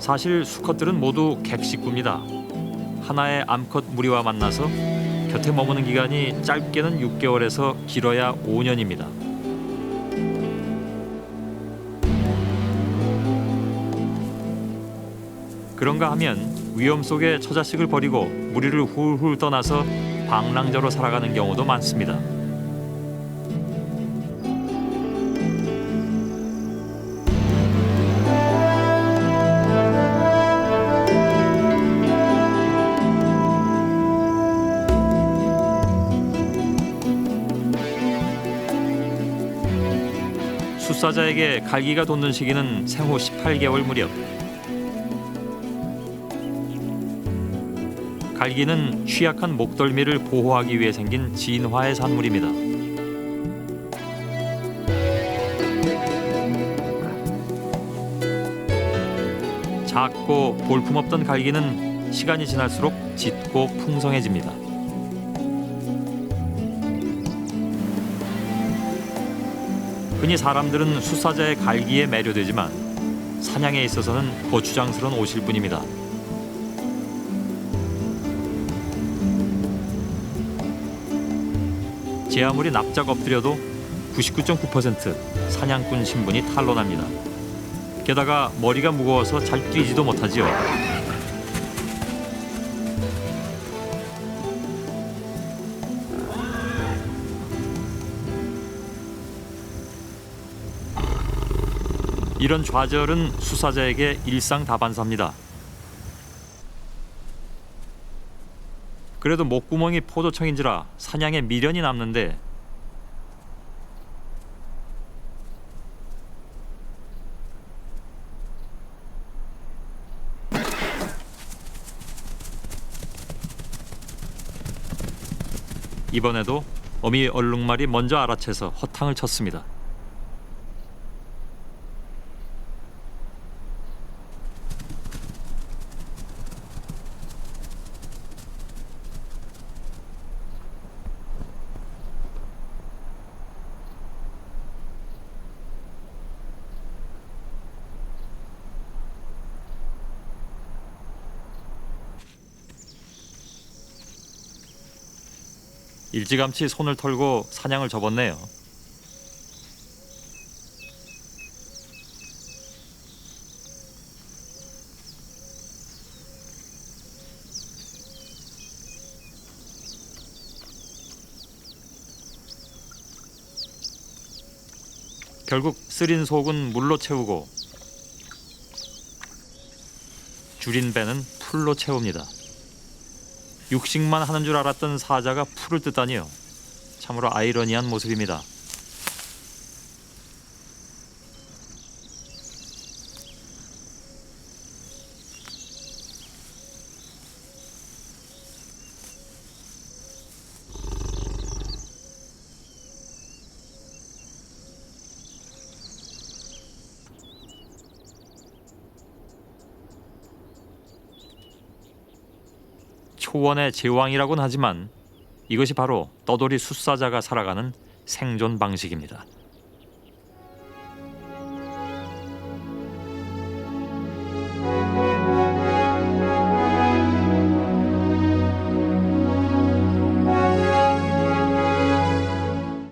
사실 수컷들은 모두 객식구입니다. 하나의 암컷 무리와 만나서 곁에 머무는 기간이 짧게는 6개월에서 길어야 5년입니다. 그런가 하면 위험 속에 처자식을 버리고 무리를 훌훌 떠나서 방랑자로 살아가는 경우도 많습니다. 숫사자에게 갈기가 돋는 시기는 생후 18개월 무렵. 갈기는 취약한 목덜미를 보호하기 위해 생긴 진화의 산물입니다. 작고 볼품없던 갈기는 시간이 지날수록 짙고 풍성해집니다. 흔히 사람들은 숫사자의 갈기에 매료되지만 사냥에 있어서는 거추장스러운 옷일 뿐입니다. 제 아무리 납작 엎드려도 99.9% 사냥꾼 신분이 탄로납니다. 게다가 머리가 무거워서 잘 뛰지도 못하지요. 이런 좌절은 수사자에게 일상 다반사입니다. 그래도 목구멍이 포도청인지라 사냥에 미련이 남는데 이번에도 어미 얼룩말이 먼저 알아채서 허탕을 쳤습니다. 일찌감치 손을 털고 사냥을 접었네요. 결국 쓰린 속은 물로 채우고 줄인 배는 풀로 채웁니다. 육식만 하는 줄 알았던 사자가 풀을 뜯다니요. 참으로 아이러니한 모습입니다. 초원의 제왕이라고는 하지만 이것이 바로 떠돌이 숫사자가 살아가는 생존 방식입니다.